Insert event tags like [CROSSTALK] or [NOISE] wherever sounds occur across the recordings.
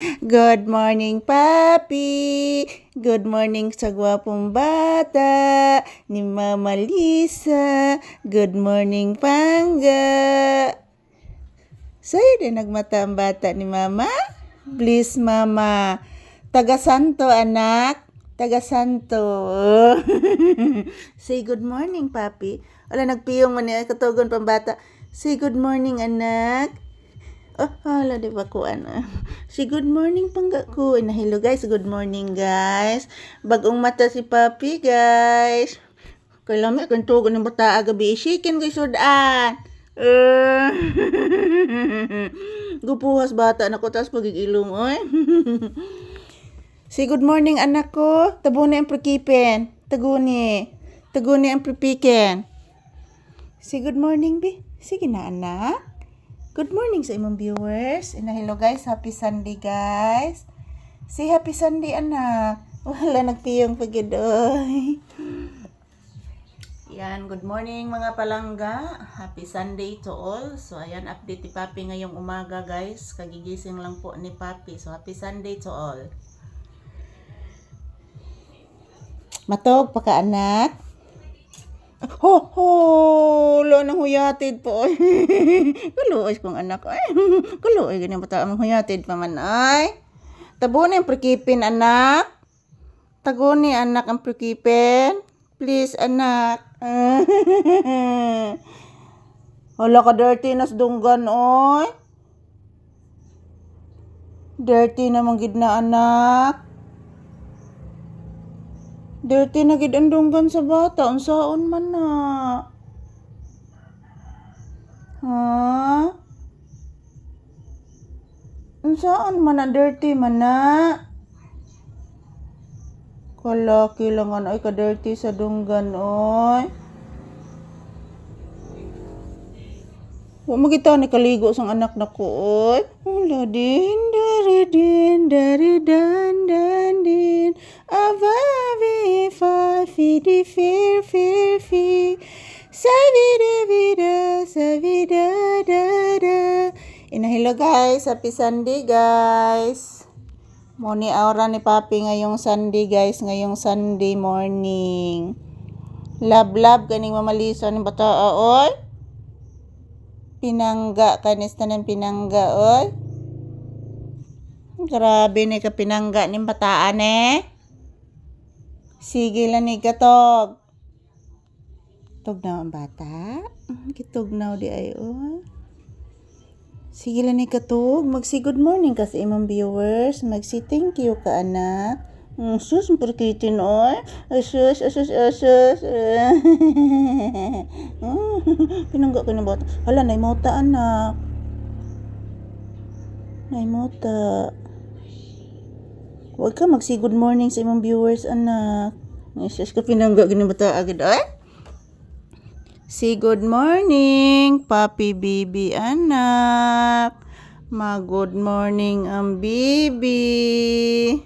Good morning, Papi! Good morning sa gwapong bata ni Mama Lisa. Good morning, Pangga. Sa'yo din nagmata ang bata ni Mama? Please, Mama. Taga Santo, anak. Taga Santo. [LAUGHS] Say good morning, Papi. Wala nagpiyong man niya katugon pambata. Say good morning, anak. Oh, hala, di ba ko ano? Si good morning pangga ko. Na hello guys, good morning guys. Bagong mata si Papi guys. Kailan may kanto ng bata agabi. Chicken guys sudan. Uh, [LAUGHS] Gupuhas bata na ko tas pagigilong oy. [LAUGHS] si good morning anak ko. Tabuni ang prikipin. Taguni. Taguni ang pripiken. Si good morning bi. Sige na anak. Good morning sa imong viewers. And hello guys, happy Sunday guys. Say happy Sunday anak. [LAUGHS] Wala nagpiyong pagidoy. Yan, good morning mga palangga. Happy Sunday to all. So ayan, update ni Papi ngayong umaga guys. Kagigising lang po ni Papi. So happy Sunday to all. Matog pa ka anak. Ho, ho, lo nang huyatid po. [LAUGHS] Kaluoy kong anak. Ay, [LAUGHS] kaluoy ganyan bata ang huyatid pa man ay. Tabuni ang prikipin anak. Taguni anak ang prikipin. Please anak. [LAUGHS] Hala ka dirty nas dunggan oy. Dirty na manggid na anak. Dirty na gid ang sa bata. Unsaon man na. Ha? Unsaan man na dirty man na? Kalaki lang ano ay ka-dirty sa dunggan oy. Wa magita ni kaligo sang anak na ko oy. Ula din din dari dan dan din. Avavi fa fi di fir fir fi. Sa vida vida sa vida da da. Inahilo guys, happy Sunday guys. Moni aura ni Papi ngayong Sunday guys, ngayong Sunday morning. Love love kaning mamalisa ni bata oy. Pinangga kanis tanan pinangga oy. Grabe ni ka pinangga ni bataan eh. Sige lang ni katog. Tog na ang bata. Kitog na di ay oy. Sige lang ni katog. Magsi good morning ka sa imong viewers. Magsi thank you ka anak. Mm, sus, perkitin oy. Asus, asus, asus. [LAUGHS] [LAUGHS] Pinangga ko na bata. Hala, naimota anak. Naimota. Huwag ka magsi good morning sa imong viewers anak. Asus, ka pinangga gini bata agad ay. Say good morning, Papi Bibi anak. Ma-good morning ang bibi.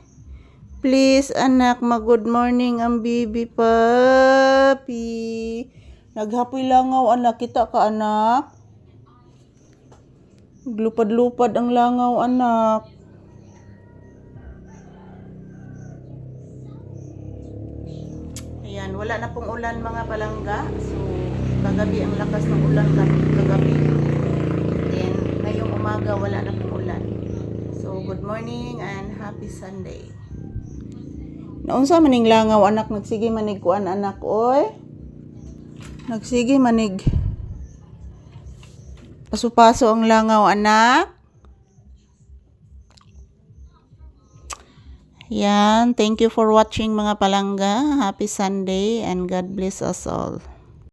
Please anak, ma-good morning ang bibi, Papi. Naghapoy langaw anak, kita ka anak. Lupad-lupad ang langaw anak. Ayan, wala na pong ulan mga palangga. So, kagabi ang lakas ng ulan kag- kagabi. Then, ngayong umaga wala na pong ulan. So, good morning and happy Sunday. Naunsa maning langaw anak nagsige manig kuan anak oy. Nagsige manig Paso-paso ang langaw anak. Yan, thank you for watching mga palangga. Happy Sunday and God bless us all.